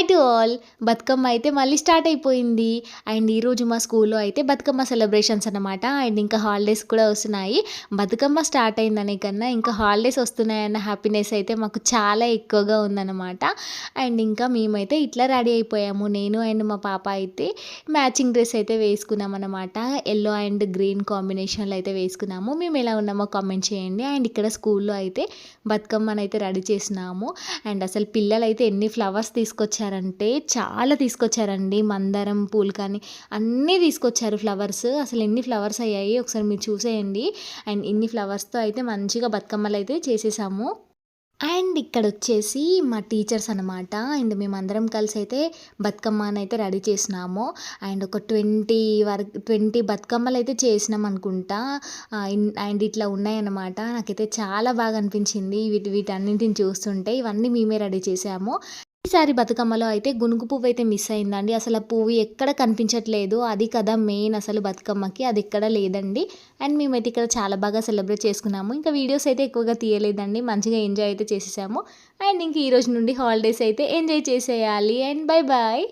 Hi to all. Bathukamma అయితే మళ్ళీ start అయిపోయింది. అండ్ ఈరోజు మా స్కూల్లో అయితే బతుకమ్మ సెలబ్రేషన్స్ అనమాట అండ్ ఇంకా హాలిడేస్ కూడా వస్తున్నాయి. బతుకమ్మ స్టార్ట్ అయిందనే కన్నా ఇంకా హాలిడేస్ వస్తున్నాయన్న హ్యాపీనెస్ అయితే మాకు చాలా ఎక్కువగా ఉందన్నమాట. అండ్ ఇంకా మేమైతే ఇట్లా రెడీ అయిపోయాము. నేను అండ్ మా పాప అయితే మ్యాచింగ్ డ్రెస్ అయితే వేసుకున్నాం అనమాట ఎల్లో అండ్ గ్రీన్ కాంబినేషన్లో అయితే వేసుకున్నాము. మేము ఎలా ఉన్నామో కామెంట్ చేయండి. అండ్ ఇక్కడ స్కూల్లో అయితే బతుకమ్మనైతే అయితే రెడీ చేసినాము. అండ్ అసలు పిల్లలైతే ఎన్ని ఫ్లవర్స్ తీసుకొచ్చారంటే చాలా తీసుకొచ్చారండి. మందారం పూలు కానీ అన్నీ తీసుకొచ్చారు ఫ్లవర్స్. అసలు ఎన్ని ఫ్లవర్స్ అయ్యాయి ఒకసారి మీరు చూసేయండి. అండ్ ఇన్ని ఫ్లవర్స్తో అయితే మంచిగా బతుకమ్మలు అయితే చేసేసాము. అండ్ ఇక్కడ వచ్చేసి మా టీచర్స్ అనమాట అండ్ మేమందరం కలిసి అయితే బతుకమ్మని అయితే రెడీ చేసినాము. అండ్ ఒక ట్వంటీ వరకు ట్వంటీ బతుకమ్మలు అయితే చేసినాం అనుకుంటా. అండ్ ఇట్లా ఉన్నాయన్నమాట. నాకైతే చాలా బాగా అనిపించింది. వీటి వీటన్నింటిని చూస్తుంటే ఇవన్నీ మేమే రెడీ చేసాము. ఈసారి బతుకమ్మలో అయితే గునుగు పువ్వు అయితే మిస్ అయిందండి. అసలు ఆ పువ్వు ఎక్కడ కనిపించట్లేదు. అది కదా మెయిన్ అసలు బతుకమ్మకి అది ఎక్కడ లేదండి. అండ్ మేమైతే ఇక్కడ చాలా బాగా సెలబ్రేట్ చేసుకున్నాము. ఇంకా వీడియోస్ అయితే ఎక్కువగా తీయలేదండి. మంచిగా ఎంజాయ్ అయితే చేసేసాము. అండ్ ఇంక ఈ రోజు నుండి హాలిడేస్ అయితే ఎంజాయ్ చేసేయాలి. And bye bye